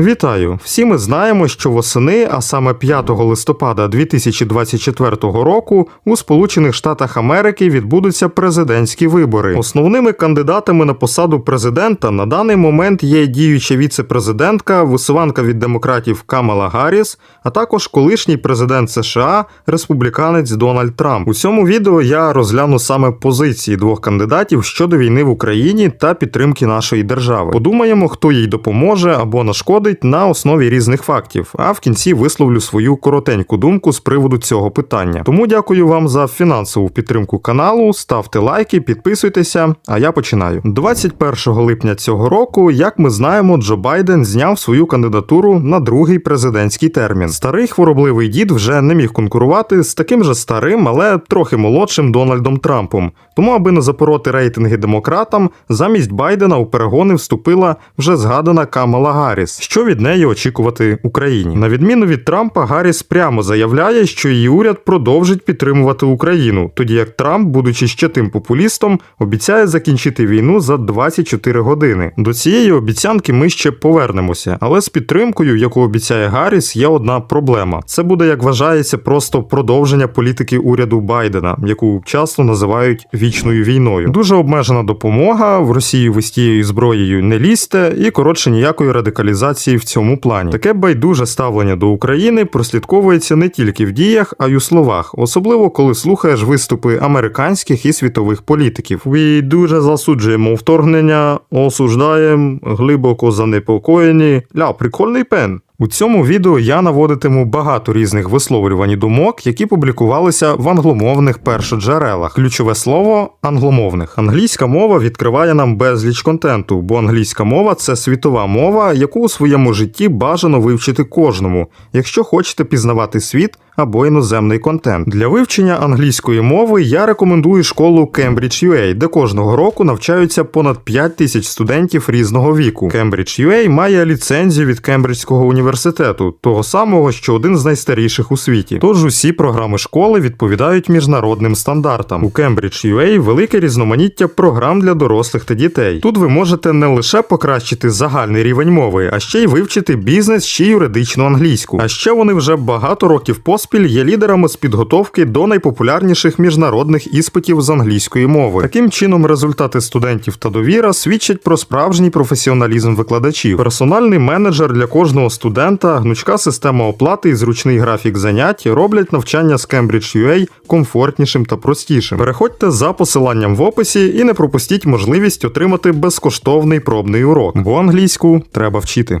Вітаю! Всі ми знаємо, що восени, а саме 5 листопада 2024 року, у Сполучених Штатах Америки відбудуться президентські вибори. Основними кандидатами на посаду президента на даний момент є діюча віце-президентка, висуванка від демократів Камала Гарріс, а також колишній президент США, республіканець Дональд Трамп. У цьому відео я розгляну саме позиції двох кандидатів щодо війни в Україні та підтримки нашої держави. Подумаємо, хто їй допоможе або нашкодить на основі різних фактів. А в кінці висловлю свою коротеньку думку з приводу цього питання. Тому дякую вам за фінансову підтримку каналу. Ставте лайки, підписуйтеся. А я починаю. 21 липня цього року, як ми знаємо, Джо Байден зняв свою кандидатуру на другий президентський термін. Старий хворобливий дід вже не міг конкурувати з таким же старим, але трохи молодшим Дональдом Трампом. Тому, аби не запороти рейтинги демократам, замість Байдена у перегони вступила вже згадана Камала Гарріс. Що від неї очікувати Україні? На відміну від Трампа, Гарріс прямо заявляє, що її уряд продовжить підтримувати Україну, тоді як Трамп, будучи ще тим популістом, обіцяє закінчити війну за 24 години. До цієї обіцянки ми ще повернемося, але з підтримкою, яку обіцяє Гарріс, є одна проблема. Це буде, як вважається, просто продовження політики уряду Байдена, яку часто називають вічною війною. Дуже обмежена допомога в Росії ви з тією зброєю не лізьте, і коротше ніякої радикалізації в цьому плані. Таке байдуже ставлення до України прослідковується не тільки в діях, а й у словах, особливо коли слухаєш виступи американських і світових політиків. Ви дуже засуджуємо вторгнення, осуждаємо, глибоко занепокоєні. Ля, прикольний пен. У цьому відео я наводитиму багато різних висловлювань і думок, які публікувалися в англомовних першоджерелах. Ключове слово англомовних. Англійська мова відкриває нам безліч контенту, бо англійська мова це світова мова, яку у своєму житті бажано вивчити кожному, якщо хочете пізнавати світ або іноземний контент. Для вивчення англійської мови я рекомендую школу Cambridge UA, де кожного року навчаються понад 5 тисяч студентів різного віку. Cambridge UA має ліцензію від Кембриджського університету, того самого, що один з найстаріших у світі. Тож усі програми школи відповідають міжнародним стандартам. У Cambridge UA велике різноманіття програм для дорослих та дітей. Тут ви можете не лише покращити загальний рівень мови, а ще й вивчити бізнес чи юридичну англійську. А ще вони вже багато років поспіль є лідерами з підготовки до найпопулярніших міжнародних іспитів з англійської мови. Таким чином, результати студентів та довіра свідчать про справжній професіоналізм викладачів. Персональний менеджер для кожного студента, гнучка система оплати і зручний графік занять роблять навчання з Cambridge UA комфортнішим та простішим. Переходьте за посиланням в описі і не пропустіть можливість отримати безкоштовний пробний урок, бо англійську треба вчити.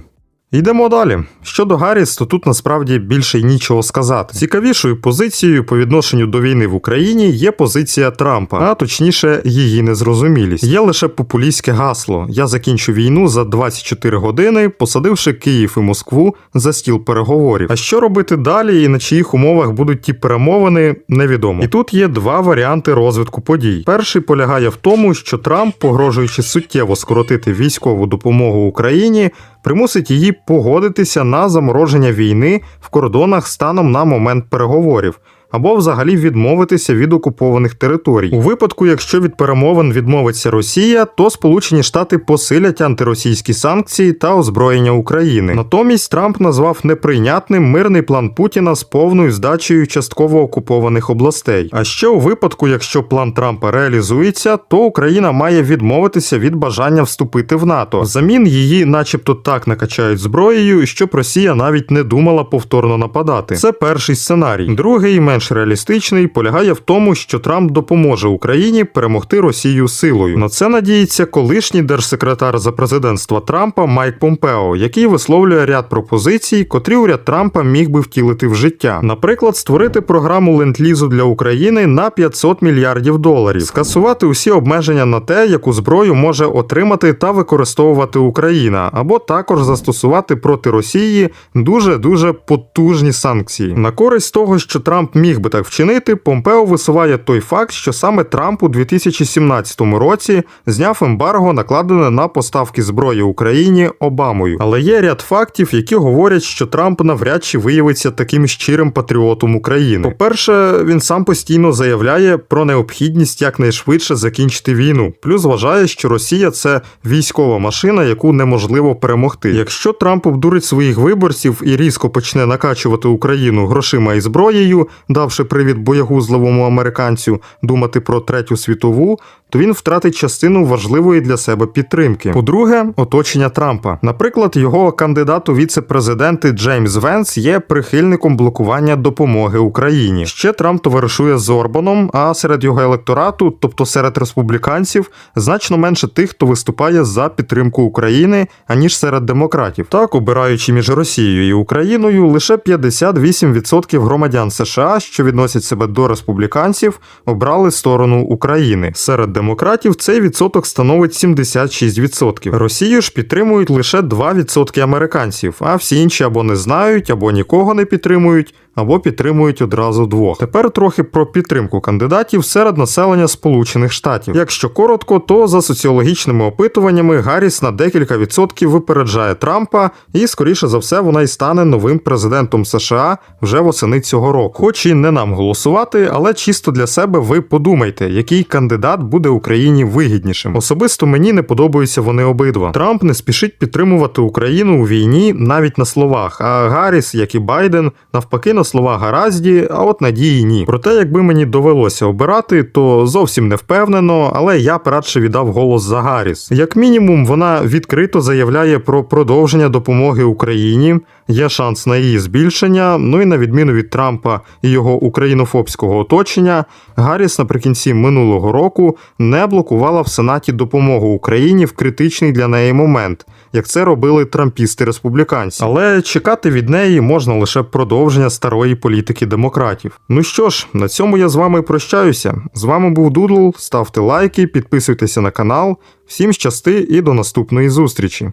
Йдемо далі. Щодо Гарріс, то тут насправді більше й нічого сказати. Цікавішою позицією по відношенню до війни в Україні є позиція Трампа, а точніше, її незрозумілість. Є лише популістське гасло: я закінчу війну за 24 години, посадивши Київ і Москву за стіл переговорів. А що робити далі і на чиїх умовах будуть ті перемовини, невідомо. І тут є два варіанти розвитку подій. Перший полягає в тому, що Трамп, погрожуючи суттєво скоротити військову допомогу Україні, примусить її погодитися на замороження війни в кордонах станом на момент переговорів. Або взагалі відмовитися від окупованих територій. У випадку, якщо від перемовин відмовиться Росія, то Сполучені Штати посилять антиросійські санкції та озброєння України. Натомість Трамп назвав неприйнятним мирний план Путіна з повною здачею частково окупованих областей. А ще у випадку, якщо план Трампа реалізується, то Україна має відмовитися від бажання вступити в НАТО. Взамін її, начебто, так накачають зброєю, щоб Росія навіть не думала повторно нападати. Це перший сценарій. Другий менш менш реалістичний полягає в тому, що Трамп допоможе Україні перемогти Росію силою. На це надіється колишній держсекретар за президентства Трампа Майк Помпео, який висловлює ряд пропозицій, котрі уряд Трампа міг би втілити в життя. Наприклад, створити програму ленд-лізу для України на 500 мільярдів доларів, скасувати усі обмеження на те, яку зброю може отримати та використовувати Україна, або також застосувати проти Росії дуже дуже потужні санкції. На користь того, що Трамп міг міг би так вчинити, Помпео висуває той факт, що саме Трамп у 2017 році зняв ембарго, накладене на поставки зброї Україні Обамою. Але є ряд фактів, які говорять, що Трамп навряд чи виявиться таким щирим патріотом України. По-перше, він сам постійно заявляє про необхідність якнайшвидше закінчити війну. Плюс вважає, що Росія це військова машина, яку неможливо перемогти. Якщо Трамп обдурить своїх виборців і різко почне накачувати Україну грошима і зброєю, давши привід боягузливому американцю думати про третю світову, то він втратить частину важливої для себе підтримки. По-друге, оточення Трампа. Наприклад, його кандидат у віце-президенти Джеймс Венс є прихильником блокування допомоги Україні. Ще Трамп товаришує з Орбаном, а серед його електорату, тобто серед республіканців, значно менше тих, хто виступає за підтримку України, аніж серед демократів. Так, обираючи між Росією і Україною, лише 58% громадян США, що відносять себе до республіканців, обрали сторону України. Серед демократів цей відсоток становить 76%. Росію ж підтримують лише 2% американців, а всі інші або не знають, або нікого не підтримують, або підтримують одразу двох. Тепер трохи про підтримку кандидатів серед населення Сполучених Штатів. Якщо коротко, то за соціологічними опитуваннями Гарріс на декілька відсотків випереджає Трампа, і скоріше за все вона й стане новим президентом США вже восени цього року. Хоч і не нам голосувати, але чисто для себе ви подумайте, який кандидат буде Україні вигіднішим. Особисто мені не подобаються вони обидва. Трамп не спішить підтримувати Україну у війні навіть на словах. А Гарріс, як і Байден, навпаки на слова гаразді, а от надії ні. Проте, якби мені довелося обирати, то зовсім не впевнено, але я б радше віддав голос за Гарріс. Як мінімум, вона відкрито заявляє про продовження допомоги Україні. Є шанс на її збільшення. Ну і на відміну від Трампа і його українофобського оточення, Гарріс наприкінці минулого року не блокувала в Сенаті допомогу Україні в критичний для неї момент, як це робили трампісти республіканці. Але чекати від неї можна лише продовження старої політики демократів. Ну що ж, на цьому я з вами прощаюся. З вами був Дудл. Ставте лайки, підписуйтеся на канал. Всім щасти і до наступної зустрічі.